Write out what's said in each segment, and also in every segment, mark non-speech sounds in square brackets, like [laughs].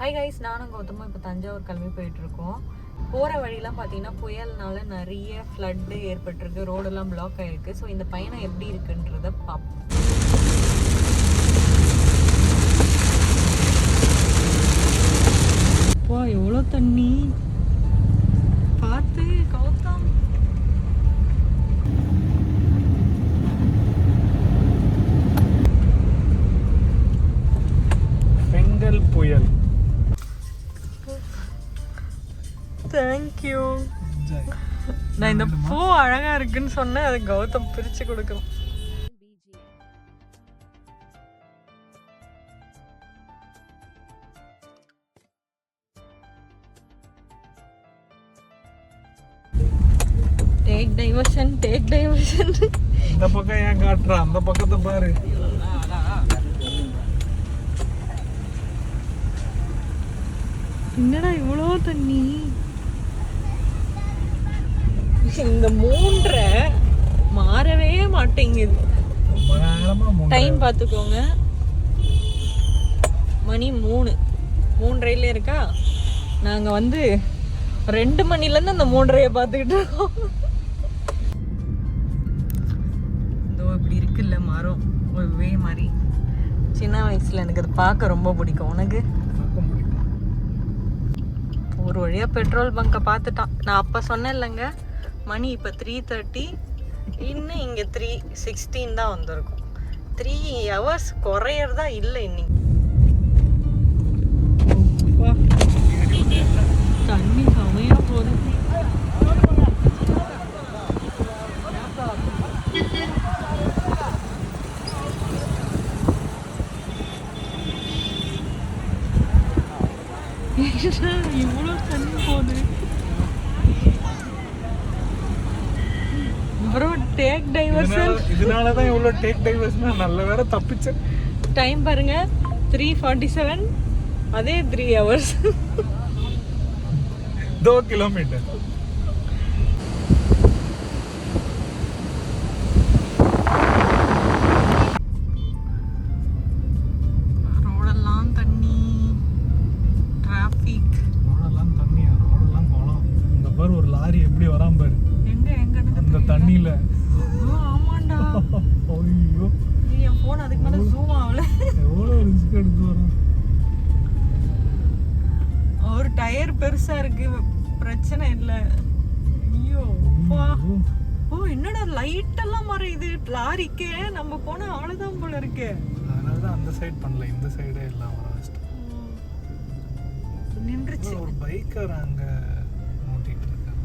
Hi guys நானும் கௌதமும் இப்போ தஞ்சாவூர் கிளம்பி போயிட்டுருக்கோம். போகிற வழியெலாம் பார்த்தீங்கன்னா புயல்னால நிறைய ஃப்ளட்டு ஏற்பட்டிருக்கு ரோடெல்லாம் பிளாக் ஆகிருக்கு ஸோ இந்த பயணம் எப்படி இருக்குன்றத பார்ப்போம் வா எவ்வளோ தண்ணி? அழகா இருக்குன்னு சொன்னேன் அது கௌதம் பிரிச்சு கொடுக்கணும் டேக் டைவர்ஷன் டேக் டைவர்ஷன் இந்த பக்கம் ஏன் காட்டுற? அந்த பக்கத்தை பாரு. என்னடா இவ்வளோ தண்ணி? இந்த மூன்றை மாறவே மாட்டேங்குது. டைம் பார்த்துக்கோங்க மணி மூணு. மூன்றரைல இருக்கா? நாங்கள் வந்து ரெண்டு மணிலேருந்து அந்த மூன்றரையை பார்த்துக்கிட்டு இருக்கோம். இதோ இப்படி இருக்குல்ல மரம். ஒரு வே மாதிரி. சின்ன வயசுல எனக்கு அது பார்க்க ரொம்ப பிடிக்கும். உனக்கு. ஒரு வழியா பெட்ரோல் பங்கை பார்த்துட்டான். நான் அப்போ சொன்னேன் இல்லைங்க மணி இப்போ த்ரீ தேர்ட்டி இன்னும் இங்கே த்ரீ சிக்ஸ்டீன் தான் வந்திருக்கும். த்ரீ ஹவர்ஸ் குறையறதா இல்லை இன்னைக்கு. தண்ணி செமையா போகுது. இவ்வளோ தண்ணி போகுது ப்ரோ டேக் டைவர்ஷன் இதனால- இதனாலதான் இவ்வளவு டேக் டைவர்ஸ்னா நல்ல வேற தப்பிச்சேன் டைம் பாருங்க த்ரீ ஃபார்ட்டி செவன் அதே த்ரீ ஹவர்ஸ் दो किलोमीटर ரோடெல்லாம் தண்ணி டிராஃபிக் ரோடெல்லாம் தண்ணி ரோடெல்லாம் குளம் இந்த பாரு ஒரு லாரி எப்படி வராம பாரு எங்க எங்க அந்த தண்ணியில ஆமாண்டா. ஐயோ. என் ஃபோன் அதுக்கு மேல ஜூம் ஆகல. எவ்வளவு ரிஸ்க் எடுத்து வரோம் ஒரு டயர் பெருசா இருக்கு. பிரச்சனை இல்ல. ஐயோ. ஓ என்னடா லைட் எல்லாம் மறையுது. லாரிக்கே நம்ம போனா அவ்வளவுதான் போல இருக்கு. அதனாலதான் அந்த சைடு பண்ணல. இந்த சைடே எல்லாம். நின்றுச்சு. ஒரு பைக்கர் அங்க ஓட்டிட்டு இருக்கான்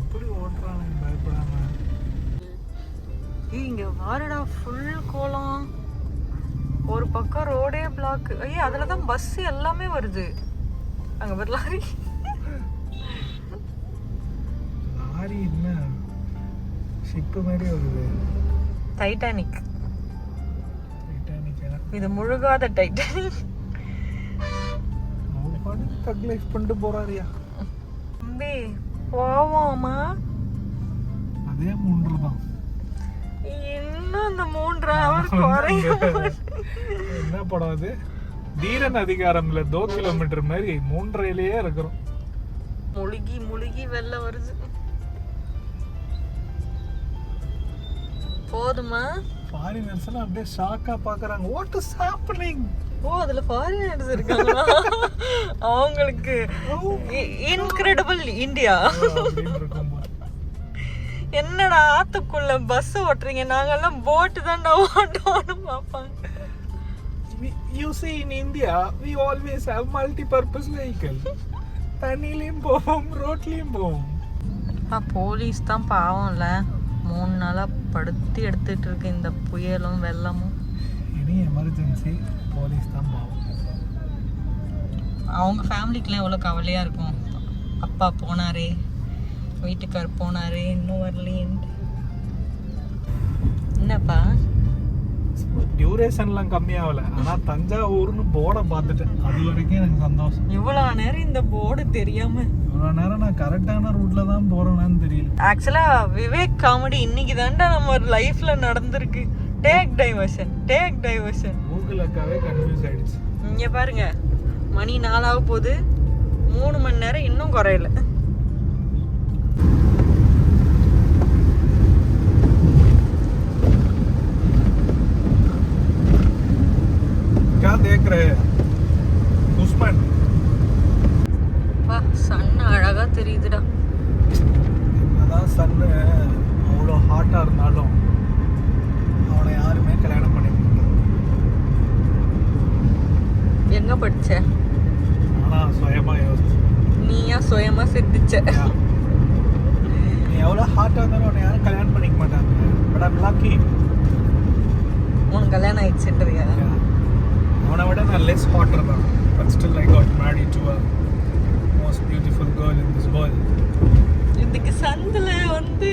எப்படி ஓட்டுறானுங்க பயப்படாம இங்க வாருடா ஃபுல் கோலம். ஒரு பக்கம் ரோடே பிளாக் ஐயா அதுல தான் பஸ் எல்லாமே வருது. அங்க ஒரு லாரி. லாரி என்ன? ஷிப்பு மாதிரி வருது. டைட்டானிக் டைட்டானிக்கா இது முழுகாத டைட்டானிக் தக் லைஃப் பண்ணிட்டு போறாருயா. தம்பி போவோமா அதே மூன்று தான் அந்த மூன்று குறையும் என்ன படம் அது? தீரன் அதிகாரம்ல தோ கிலோமீட்டர் மாதிரி மூன்றரையிலேயே இருக்கிறோம். முழுகி முழுகி வெளில வருது. போதுமா? ஃபாரினர்ஸ் எல்லாம் அப்படியே ஷாக்கா பாக்குறாங்க வாட் இஸ் ஹேப்பனிங் ஓ அதுல ஃபாரினர்ஸ் இருக்காங்களா? [laughs] அவங்களுக்கு இன்கிரெடிபிள் இந்தியா. என்னடா ஆத்துக்குள்ள பஸ் ஓட்டுறீங்க? நாங்கெல்லாம் போட்டு தான்டா ஓட்டோன்னு பார்ப்பாங்க. We- you see in India we always have multi-purpose vehicle. தண்ணிலையும் போவோம் ரோட்லயும் போவோம். அப்பா போலீஸ் தான் பாவம்ல. மூணு நாளா படுத்தி எடுத்துட்டு இருக்கு இந்த புயலும் வெள்ளமும். எனி எமர்ஜென்சி போலீஸ் தான் பாவம். அவங்க ஃபேமிலிக்குலாம் எவ்வளோ கவலையாக இருக்கும்? அப்பா போனாரே. வீட்டுக்கார் போனாரே இன்னும் வரலையேன்ட்டு. என்னப்பா? டியூரேஷன்லாம் கம்மியாகல. ஆனா தஞ்சாவூர்னு போர்டை பார்த்துட்டேன். அது வரைக்கும் எனக்கு சந்தோஷம். இவ்வளோ நேரம் இந்த போர்டு தெரியாம. இவ்வளோ நேரம் நான் கரெக்டான ரூட்ல தான் போறேனான்னு தெரியல. ஆக்சுவலாக விவேக் காமெடி இன்னைக்கு தான்டா நம்ம லைஃப்ல நடந்திருக்கு. Take diversion take diversion Google அக்காவே confuse ஆயிடுச்சு. இங்க பாருங்க. மணி நாலாக போகுது. மூணு மணி நேரம் இன்னும் குறையல. क्या देख रहे हैं दुश्मन வா சன் அழகா தெரியுதுடா என்னதான் சன்னு அவ்வளோ ஹாட்டாக இருந்தாலும் அவனை யாருமே கல்யாணம் பண்ணிக்க மாட்டாங்க எங்க படிச்ச ஆனால் சுயமாக யோசிச்சு நீயா சுயமா சிந்திச்ச நீ எவ்வளோ ஹாட்டாக இருந்தாலும் அவனை யாரும் கல்யாணம் பண்ணிக்க மாட்டாங்க. பட் ஐம் லக்கி உனக்கு கல்யாணம் ஆயிடுச்சுன்றியா அவனை விட நான் லெஸ் ஹாட்டர் தான் but still I got made to a most beautiful girl in this world இதுக்கு சந்தில வந்து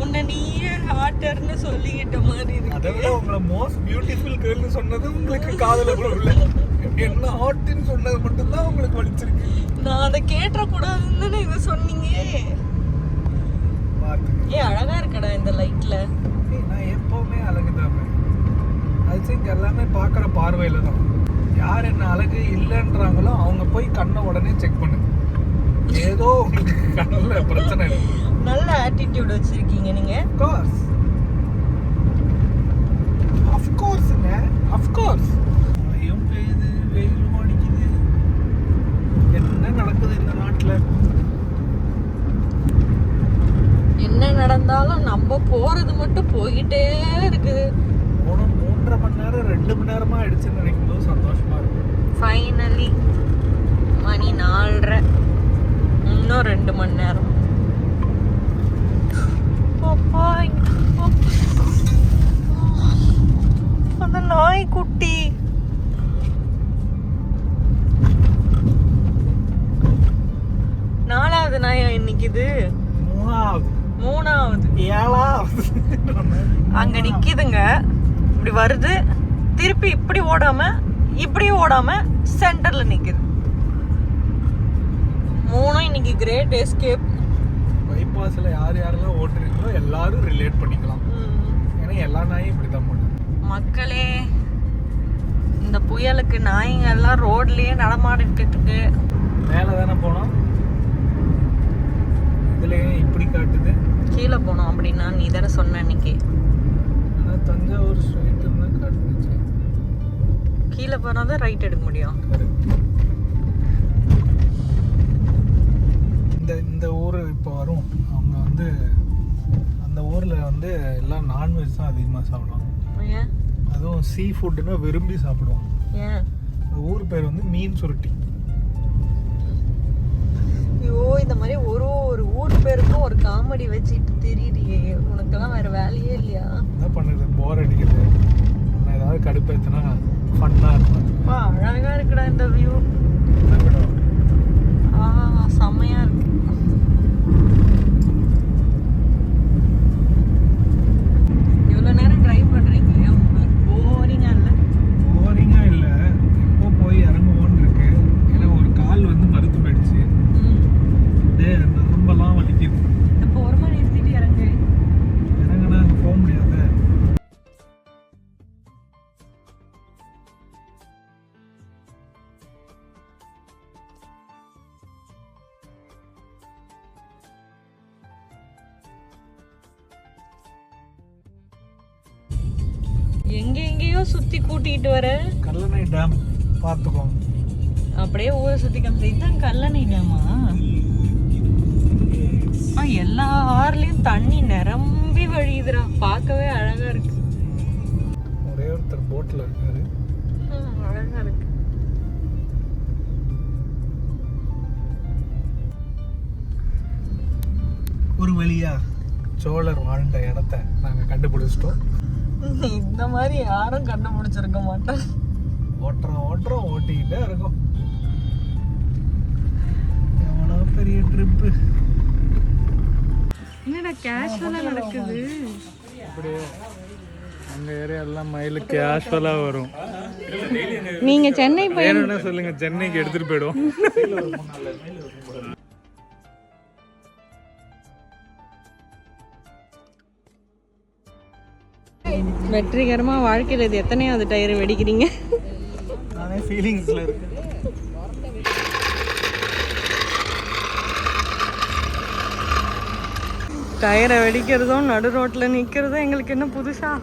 உன்னை நீயே ஹாட்டர்னு சொல்லிக்கிட்ட மாதிரி அதை விட இருக்கு உங்களை மோஸ்ட் பியூட்டிஃபுல் கேர்ள்னு சொன்னது உங்களுக்கு காதல விழல. என்ன ஹாட்னு சொன்னது மட்டும்தான் உங்களுக்கு வலிச்சிருக்கு. நான் அதை கேட்டக்கூடாதுன்னு இவ சொன்னீங்க. ஏ அழகா இருக்கடா இந்த லைட்ல. நான் எப்பவுமே அழகு தான் ஐ திங்க் எல்லாமே பார்க்குற பார்வையில தான். யார் என்ன அழகு இல்லைன்றாங்களோ அவங்க போய் கண்ணை உடனே செக் பண்ணுங்க ஏதோ உங்களுக்கு கண்ணில் பிரச்சனை இருக்கு நல்ல ஆட்டிடியூட் வச்சிருக்கீங்க நீங்க. கோர்ஸ் அஃப்கோர்ஸுங்க அஃப்கோர்ஸ் மழையும் பெய்யுது வெயிலும் அடிக்குது. என்ன நடக்குது இந்த நாட்டில் என்ன நடந்தாலும் நம்ம போறது மட்டும் போயிட்டே இருக்குது மூன்றரை மணி நேரம் ரெண்டு மணி நேரமா ஆயிடுச்சுன்னு நினைக்கும் போது சந்தோஷமா இருக்கு ஃபைனலி மணி நாலரை. இன்னும் ரெண்டு மணி நேரம். அந்த நாய் குட்டி நாலாவது நாயா இன்னைக்கு இது? மூணாவது. மூணாவது. ஏழாவது. அங்க நிக்குதுங்க. இப்படி வருது. திருப்பி இப்படி ஓடாம இப்படி ஓடாம சென்டர்ல நிக்குது. மூணும் இன்னைக்கு கிரேட் எஸ்கேப் பைபாஸ்ல யார் யாரெல்லாம் ஓட்டுறீங்களோ எல்லாரும் ரிலேட் பண்ணிக்கலாம். ஏன்னா எல்லா நாயும் இப்படி தான் பண்ணுது. மக்களே இந்த புயலுக்கு நாய்ங்க எல்லாம் ரோட்லயே நடமாடிட்டு இருக்கு மேலே தானே போனோம்? இதுலயே இப்படி காட்டுது. கீழே போனோம் அப்படின்னா நீ தானே சொன்ன அன்னைக்கு? ஆனால் தஞ்சாவூர் கீழே போனா தான் ரைட் எடுக்க முடியும். இந்த இந்த ஊர் இப்போ வரும். அவங்க வந்து அந்த ஊரில் வந்து எல்லாம் நான்வெஜ் தான் அதிகமாக சாப்பிடுவாங்க. அதுவும் சீ ஃபுட்டுன்னா விரும்பி சாப்பிடுவாங்க. ஊர் பேர் வந்து மீன் சுருட்டி இந்த மாதிரி ஒரு ஒரு ஊர் பேருக்கும் ஒரு காமெடி வச்சுட்டு தெரியுறியே. உனக்கெல்லாம் வேற வேலையே இல்லையா? என்ன பண்ணுது போர் அடிக்குது. நான் ஏதாவது கடுப்பேற்றினா ஃபன்னாக இருக்கும் அழகா இருக்குடா இந்த வியூ ஆ எங்கேயோ சுத்தி கூட்டிட்டு வர? கல்லணை டேம் பார்த்துக்கோங்க. அப்படியே ஊரை சுத்தி காமிச்சா. இதுதான் கல்லணை டேமா ஆ? எல்லா ஆறுலயும் தண்ணி நிரம்பி வழியுதுடா. பார்க்கவே அழகா இருக்கு. ஒரே ஒருத்தர் போட்டில் இருக்காரு. அழகா இருக்கு. ஒரு வழியா சோழர் வாழ்ந்த இடத்த நாங்கள் கண்டுபிடிச்சிட்டோம். இந்த மாதிரி யாரும் கண்டுபிடிச்சிருக்க மாட்டோம் ஓட்டுறோம் ஓட்டுறோம் ஓட்டிக்கிட்டே இருக்கோம். எவ்வளோ பெரிய ட்ரிப்பு என்னடா கேஷுவலா நடக்குது? அப்படியே அந்த ஏரியா எல்லாம் மயில் கேஷுவலாக வரும். நீங்க சென்னை போய் சொல்லுங்க சென்னைக்கு எடுத்துட்டு போயிடுவோம். [laughs] வெற்றிகரமாக வாழ்க்கையில் இது எத்தனையாவது டயர் வெடிக்கிறீங்க? ஃபீலிங்ஸில் இருக்கு டயரை வெடிக்கிறதும் நடு ரோட்டில் நிற்கிறதும் எங்களுக்கு என்ன புதுசாக